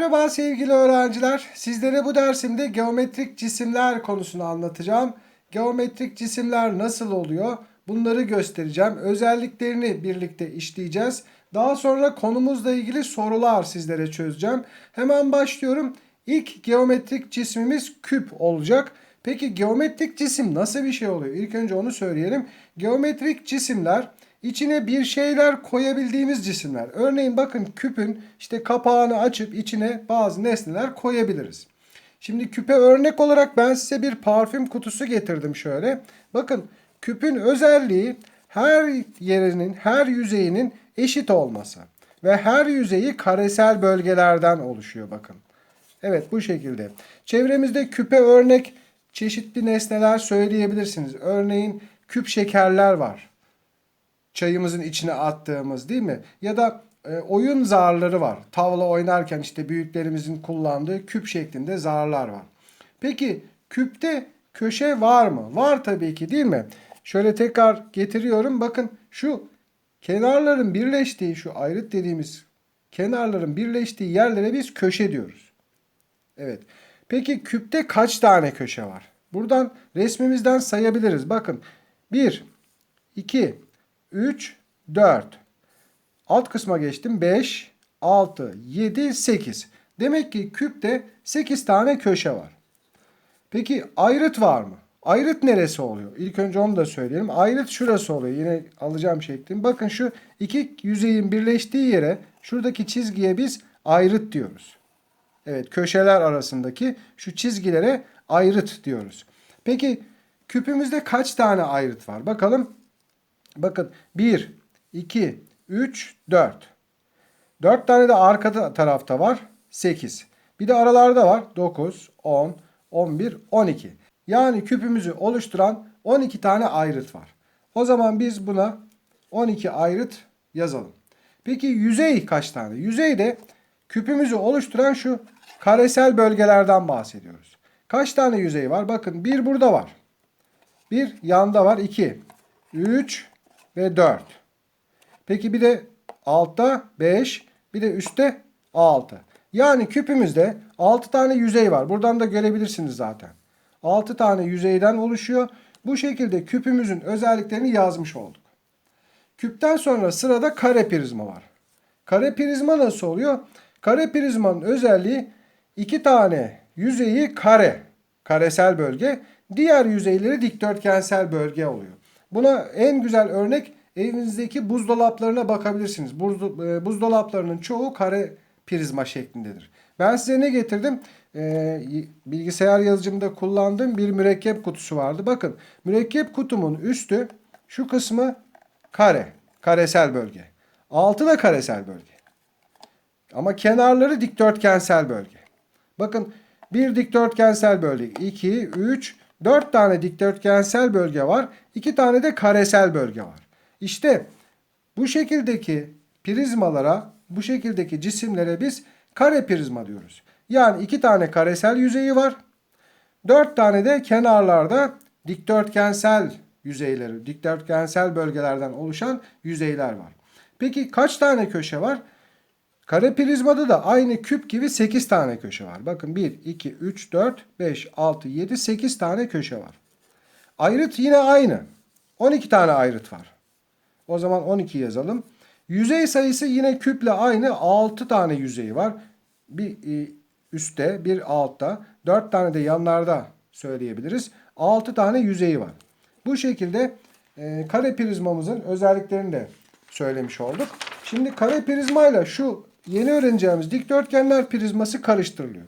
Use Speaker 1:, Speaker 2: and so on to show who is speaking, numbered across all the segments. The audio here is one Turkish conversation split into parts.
Speaker 1: Merhaba sevgili öğrenciler. Sizlere bu dersimde geometrik cisimler konusunu anlatacağım. Geometrik cisimler nasıl oluyor? Bunları göstereceğim. Özelliklerini birlikte işleyeceğiz. Daha sonra konumuzla ilgili sorular sizlere çözeceğim. Hemen başlıyorum. İlk geometrik cismimiz küp olacak. Peki geometrik cisim nasıl bir şey oluyor? İlk önce onu söyleyelim. Geometrik cisimler içine bir şeyler koyabildiğimiz cisimler. Örneğin bakın küpün işte kapağını açıp içine bazı nesneler koyabiliriz. Şimdi küpe örnek olarak ben size bir parfüm kutusu getirdim şöyle. Bakın küpün özelliği her yerinin, her yüzeyinin eşit olması. Ve her yüzeyi karesel bölgelerden oluşuyor bakın. Evet bu şekilde. Çevremizde küpe örnek çeşitli nesneler söyleyebilirsiniz. Örneğin küp şekerler var. Çayımızın içine attığımız değil mi? Ya da e, oyun zarları var. Tavla oynarken işte büyüklerimizin kullandığı küp şeklinde zarlar var. Peki küpte köşe var mı? Var tabii ki değil mi? Şöyle tekrar getiriyorum. Bakın şu kenarların birleştiği şu ayrıt dediğimiz kenarların birleştiği yerlere biz köşe diyoruz. Evet. Peki küpte kaç tane köşe var? Buradan resmimizden sayabiliriz. Bakın 1, 2, 3, 4. Alt kısma geçtim. 5, 6, 7, 8. Demek ki küpte 8 tane köşe var. Peki ayrıt var mı? Ayrıt neresi oluyor? İlk önce onu da söyleyelim. Ayrıt şurası oluyor. Yine alacağım şeklini. Bakın şu iki yüzeyin birleştiği yere şuradaki çizgiye biz ayrıt diyoruz. Evet köşeler arasındaki şu çizgilere ayrıt diyoruz. Peki küpümüzde kaç tane ayrıt var? Bakalım. Bakın 1, 2, 3, 4. 4 tane de arka tarafta var. 8. Bir de aralarda var. 9, 10, 11, 12. Yani küpümüzü oluşturan 12 tane ayrıt var. O zaman biz buna 12 ayrıt yazalım. Peki yüzey kaç tane? Yüzeyde küpümüzü oluşturan şu karesel bölgelerden bahsediyoruz. Kaç tane yüzey var? Bakın bir burada var. Bir yanda var. 2, 3 ve 4. Peki bir de altta 5, bir de üstte 6. Yani küpümüzde 6 tane yüzey var. Buradan da görebilirsiniz zaten. 6 tane yüzeyden oluşuyor. Bu şekilde küpümüzün özelliklerini yazmış olduk. Küpten sonra sırada kare prizma var. Kare prizma nasıl oluyor? Kare prizmanın özelliği iki tane yüzeyi kare, karesel bölge, diğer yüzeyleri dikdörtgensel bölge oluyor. Buna en güzel örnek evinizdeki buzdolaplarına bakabilirsiniz. Buzdo- e, Buzdolaplarının çoğu kare prizma şeklindedir. Ben size ne getirdim? Ee, bilgisayar yazıcımda kullandığım bir mürekkep kutusu vardı. Bakın mürekkep kutumun üstü şu kısmı kare, karesel bölge. Altı da karesel bölge. Ama kenarları dikdörtgensel bölge. Bakın bir dikdörtgensel bölge, 2, 3, 4 tane dikdörtgensel bölge var. 2 tane de karesel bölge var. İşte bu şekildeki prizmalara, bu şekildeki cisimlere biz kare prizma diyoruz. Yani 2 tane karesel yüzeyi var. 4 tane de kenarlarda dikdörtgensel yüzeyleri, dikdörtgensel bölgelerden oluşan yüzeyler var. Peki kaç tane köşe var? Kare prizmada da aynı küp gibi 8 tane köşe var. Bakın 1, 2, 3, 4, 5, 6, 7, 8 tane köşe var. Ayrıt yine aynı. 12 tane ayrıt var. O zaman 12 yazalım. Yüzey sayısı yine küple aynı. 6 tane yüzeyi var. Bir e, üstte, bir altta. 4 tane de yanlarda söyleyebiliriz. 6 tane yüzeyi var. Bu şekilde e, kare prizmamızın özelliklerini de söylemiş olduk. Şimdi kare prizmayla şu yeni öğreneceğimiz dikdörtgenler prizması karıştırılıyor.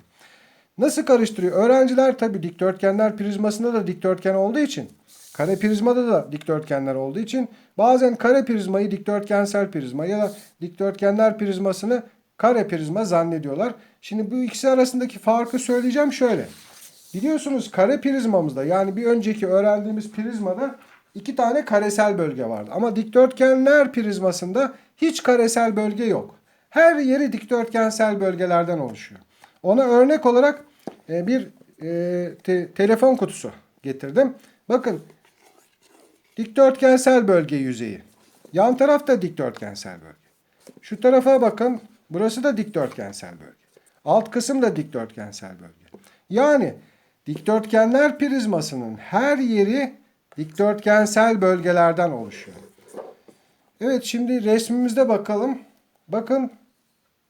Speaker 1: Nasıl karıştırıyor? Öğrenciler tabi dikdörtgenler prizmasında da dikdörtgen olduğu için kare prizmada da dikdörtgenler olduğu için bazen kare prizmayı dikdörtgensel prizma ya da dikdörtgenler prizmasını kare prizma zannediyorlar. Şimdi bu ikisi arasındaki farkı söyleyeceğim şöyle. Biliyorsunuz kare prizmamızda yani bir önceki öğrendiğimiz prizmada iki tane karesel bölge vardı. Ama dikdörtgenler prizmasında hiç karesel bölge yok. Her yeri dikdörtgensel bölgelerden oluşuyor. Ona örnek olarak e, bir e, te- telefon kutusu getirdim. Bakın dikdörtgensel bölge yüzeyi. Yan tarafta dikdörtgensel bölge. Şu tarafa bakın. Burası da dikdörtgensel bölge. Alt kısım da dikdörtgensel bölge. Yani dikdörtgenler prizmasının her yeri dikdörtgensel bölgelerden oluşuyor. Evet şimdi resmimizde bakalım. Bakın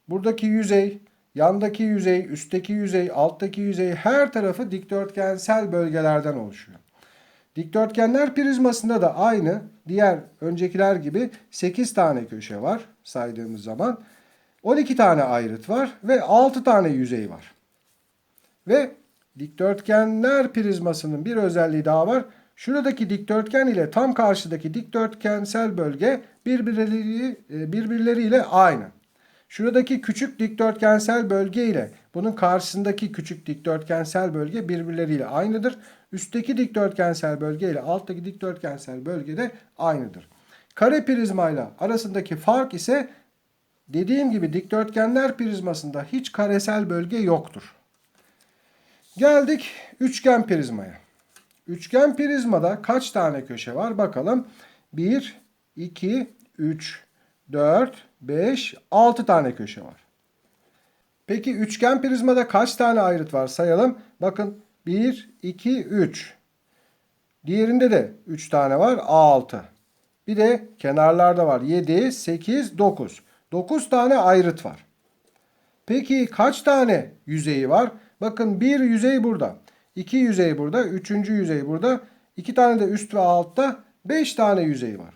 Speaker 1: buradaki yüzey, yandaki yüzey, üstteki yüzey, alttaki yüzey her tarafı dikdörtgensel bölgelerden oluşuyor. Dikdörtgenler prizmasında da aynı diğer öncekiler gibi 8 tane köşe var saydığımız zaman. 12 tane ayrıt var ve 6 tane yüzey var. Ve dikdörtgenler prizmasının bir özelliği daha var. Şuradaki dikdörtgen ile tam karşıdaki dikdörtgensel bölge birbirleri, e, birbirleriyle aynı. Şuradaki küçük dikdörtgensel bölge ile bunun karşısındaki küçük dikdörtgensel bölge birbirleriyle aynıdır. Üstteki dikdörtgensel bölge ile alttaki dikdörtgensel bölge de aynıdır. Kare prizmayla arasındaki fark ise dediğim gibi dikdörtgenler prizmasında hiç karesel bölge yoktur. Geldik üçgen prizmaya. Üçgen prizmada kaç tane köşe var bakalım. 1, 2, 3, 4, 5, 6 tane köşe var. Peki üçgen prizmada kaç tane ayrıt var sayalım. Bakın 1, 2, 3. Diğerinde de 3 tane var 6. Bir de kenarlarda var 7, 8, 9. 9 tane ayrıt var. Peki kaç tane yüzeyi var? Bakın bir yüzey burada. iki yüzey burada. Üçüncü yüzey burada. iki tane de üst ve altta. Beş tane yüzey var.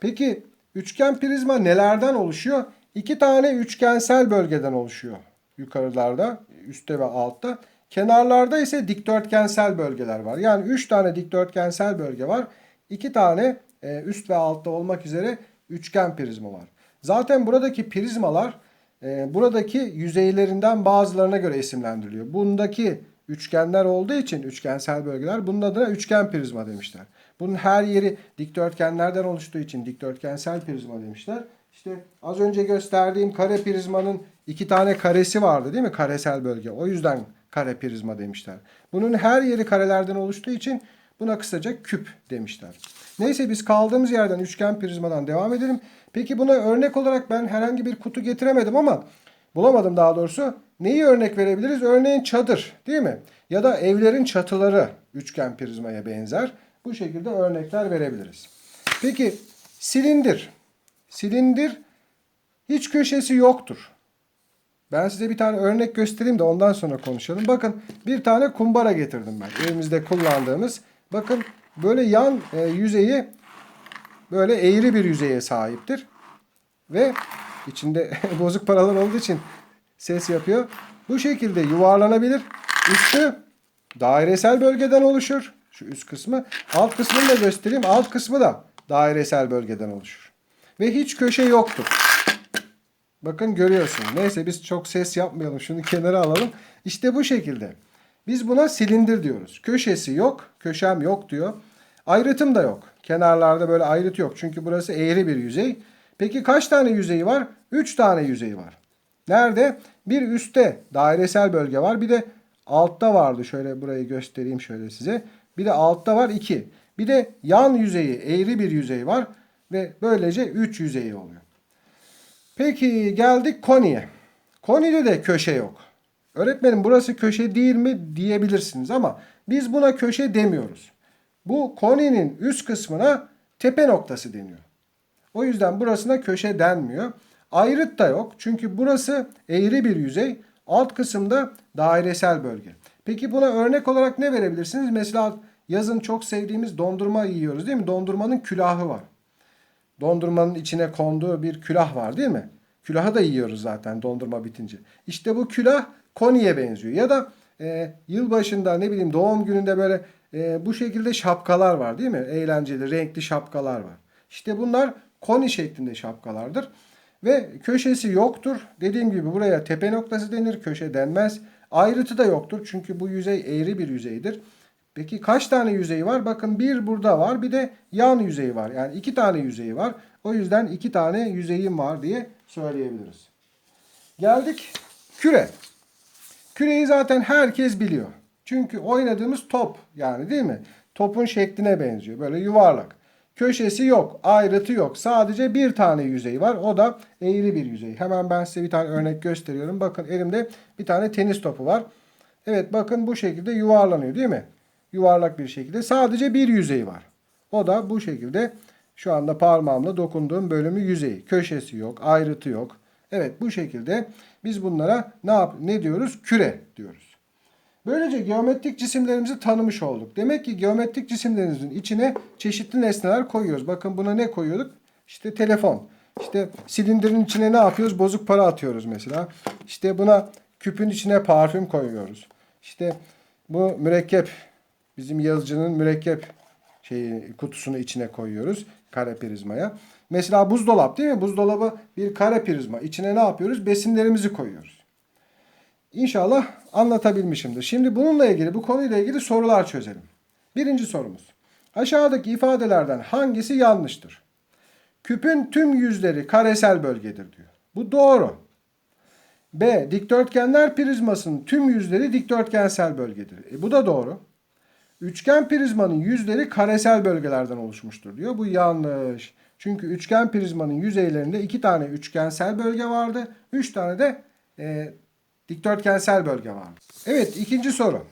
Speaker 1: Peki üçgen prizma nelerden oluşuyor? İki tane üçgensel bölgeden oluşuyor. Yukarılarda, üstte ve altta. Kenarlarda ise dikdörtgensel bölgeler var. Yani üç tane dikdörtgensel bölge var. İki tane e, üst ve altta olmak üzere üçgen prizma var. Zaten buradaki prizmalar e, buradaki yüzeylerinden bazılarına göre isimlendiriliyor. Bundaki üçgenler olduğu için üçgensel bölgeler bunun adına üçgen prizma demişler. Bunun her yeri dikdörtgenlerden oluştuğu için dikdörtgensel prizma demişler. İşte az önce gösterdiğim kare prizmanın iki tane karesi vardı değil mi? Karesel bölge. O yüzden kare prizma demişler. Bunun her yeri karelerden oluştuğu için buna kısaca küp demişler. Neyse biz kaldığımız yerden üçgen prizmadan devam edelim. Peki buna örnek olarak ben herhangi bir kutu getiremedim ama bulamadım daha doğrusu. Neyi örnek verebiliriz? Örneğin çadır değil mi? Ya da evlerin çatıları üçgen prizmaya benzer. Bu şekilde örnekler verebiliriz. Peki silindir. Silindir hiç köşesi yoktur. Ben size bir tane örnek göstereyim de ondan sonra konuşalım. Bakın bir tane kumbara getirdim ben. Evimizde kullandığımız. Bakın böyle yan e, yüzeyi böyle eğri bir yüzeye sahiptir. Ve içinde bozuk paralar olduğu için ses yapıyor. Bu şekilde yuvarlanabilir. Üstü dairesel bölgeden oluşur. Şu üst kısmı. Alt kısmını da göstereyim. Alt kısmı da dairesel bölgeden oluşur. Ve hiç köşe yoktur. Bakın görüyorsun. Neyse biz çok ses yapmayalım. Şunu kenara alalım. İşte bu şekilde. Biz buna silindir diyoruz. Köşesi yok. Köşem yok diyor. Ayrıtım da yok. Kenarlarda böyle ayrıt yok. Çünkü burası eğri bir yüzey. Peki kaç tane yüzeyi var? 3 tane yüzeyi var. Nerede? Bir üstte dairesel bölge var. Bir de altta vardı. Şöyle burayı göstereyim şöyle size. Bir de altta var 2. Bir de yan yüzeyi eğri bir yüzey var. Ve böylece 3 yüzeyi oluyor. Peki geldik koniye. Konide de köşe yok. Öğretmenim burası köşe değil mi diyebilirsiniz ama biz buna köşe demiyoruz. Bu koninin üst kısmına tepe noktası deniyor. O yüzden burasına köşe denmiyor. Ayrıt da yok. Çünkü burası eğri bir yüzey. Alt kısımda dairesel bölge. Peki buna örnek olarak ne verebilirsiniz? Mesela yazın çok sevdiğimiz dondurma yiyoruz değil mi? Dondurmanın külahı var. Dondurmanın içine konduğu bir külah var değil mi? Külahı da yiyoruz zaten dondurma bitince. İşte bu külah koniye benziyor. Ya da e, yılbaşında ne bileyim doğum gününde böyle e, bu şekilde şapkalar var değil mi? Eğlenceli, renkli şapkalar var. İşte bunlar koni şeklinde şapkalardır. Ve köşesi yoktur. Dediğim gibi buraya tepe noktası denir. Köşe denmez. Ayrıtı da yoktur. Çünkü bu yüzey eğri bir yüzeydir. Peki kaç tane yüzey var? Bakın bir burada var. Bir de yan yüzey var. Yani iki tane yüzeyi var. O yüzden iki tane yüzeyim var diye söyleyebiliriz. Geldik küre. Küreyi zaten herkes biliyor. Çünkü oynadığımız top yani değil mi? Topun şekline benziyor. Böyle yuvarlak. Köşesi yok, ayrıtı yok. Sadece bir tane yüzey var. O da eğri bir yüzey. Hemen ben size bir tane örnek gösteriyorum. Bakın elimde bir tane tenis topu var. Evet bakın bu şekilde yuvarlanıyor değil mi? Yuvarlak bir şekilde. Sadece bir yüzey var. O da bu şekilde şu anda parmağımla dokunduğum bölümü yüzeyi. Köşesi yok, ayrıtı yok. Evet bu şekilde biz bunlara ne yap ne diyoruz? Küre diyoruz. Böylece geometrik cisimlerimizi tanımış olduk. Demek ki geometrik cisimlerimizin içine çeşitli nesneler koyuyoruz. Bakın buna ne koyuyorduk? İşte telefon. İşte silindirin içine ne yapıyoruz? Bozuk para atıyoruz mesela. İşte buna küpün içine parfüm koyuyoruz. İşte bu mürekkep bizim yazıcının mürekkep şeyi kutusunu içine koyuyoruz kare prizmaya. Mesela buzdolap değil mi? Buzdolabı bir kare prizma. İçine ne yapıyoruz? Besinlerimizi koyuyoruz. İnşallah anlatabilmişimdir. Şimdi bununla ilgili, bu konuyla ilgili sorular çözelim. Birinci sorumuz. Aşağıdaki ifadelerden hangisi yanlıştır? Küpün tüm yüzleri karesel bölgedir diyor. Bu doğru. B. Dikdörtgenler prizmasının tüm yüzleri dikdörtgensel bölgedir. E, bu da doğru. Üçgen prizmanın yüzleri karesel bölgelerden oluşmuştur diyor. Bu yanlış. Çünkü üçgen prizmanın yüzeylerinde iki tane üçgensel bölge vardı. Üç tane de e, dikdörtgensel bölge vardı. Evet ikinci soru.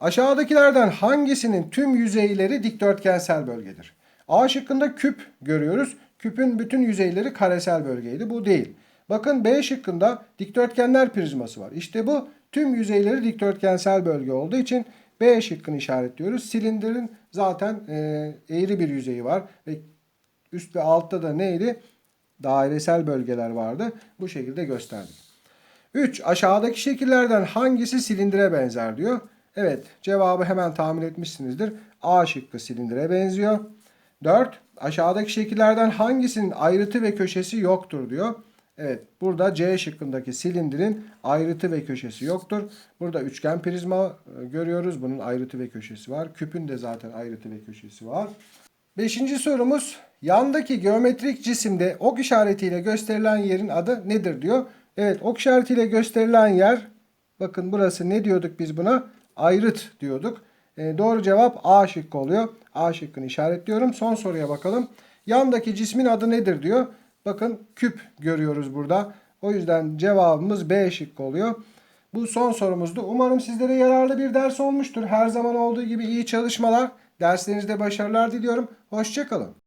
Speaker 1: Aşağıdakilerden hangisinin tüm yüzeyleri dikdörtgensel bölgedir? A şıkkında küp görüyoruz. Küpün bütün yüzeyleri karesel bölgeydi. Bu değil. Bakın B şıkkında dikdörtgenler prizması var. İşte bu tüm yüzeyleri dikdörtgensel bölge olduğu için B şıkkını işaretliyoruz. Silindirin zaten e, eğri bir yüzeyi var ve üst ve altta da neydi? Dairesel bölgeler vardı. Bu şekilde gösterdik. 3. Aşağıdaki şekillerden hangisi silindire benzer diyor. Evet cevabı hemen tahmin etmişsinizdir. A şıkkı silindire benziyor. 4. Aşağıdaki şekillerden hangisinin ayrıtı ve köşesi yoktur diyor. Evet burada C şıkkındaki silindirin ayrıtı ve köşesi yoktur. Burada üçgen prizma e, görüyoruz. Bunun ayrıtı ve köşesi var. Küpün de zaten ayrıtı ve köşesi var. Beşinci sorumuz yandaki geometrik cisimde ok işaretiyle gösterilen yerin adı nedir diyor. Evet ok işaretiyle gösterilen yer bakın burası ne diyorduk biz buna? Ayrıt diyorduk. E, doğru cevap A şıkkı oluyor. A şıkkını işaretliyorum. Son soruya bakalım. Yandaki cismin adı nedir diyor. Bakın küp görüyoruz burada. O yüzden cevabımız B şıkkı oluyor. Bu son sorumuzdu. Umarım sizlere yararlı bir ders olmuştur. Her zaman olduğu gibi iyi çalışmalar. Derslerinizde başarılar diliyorum. Hoşçakalın.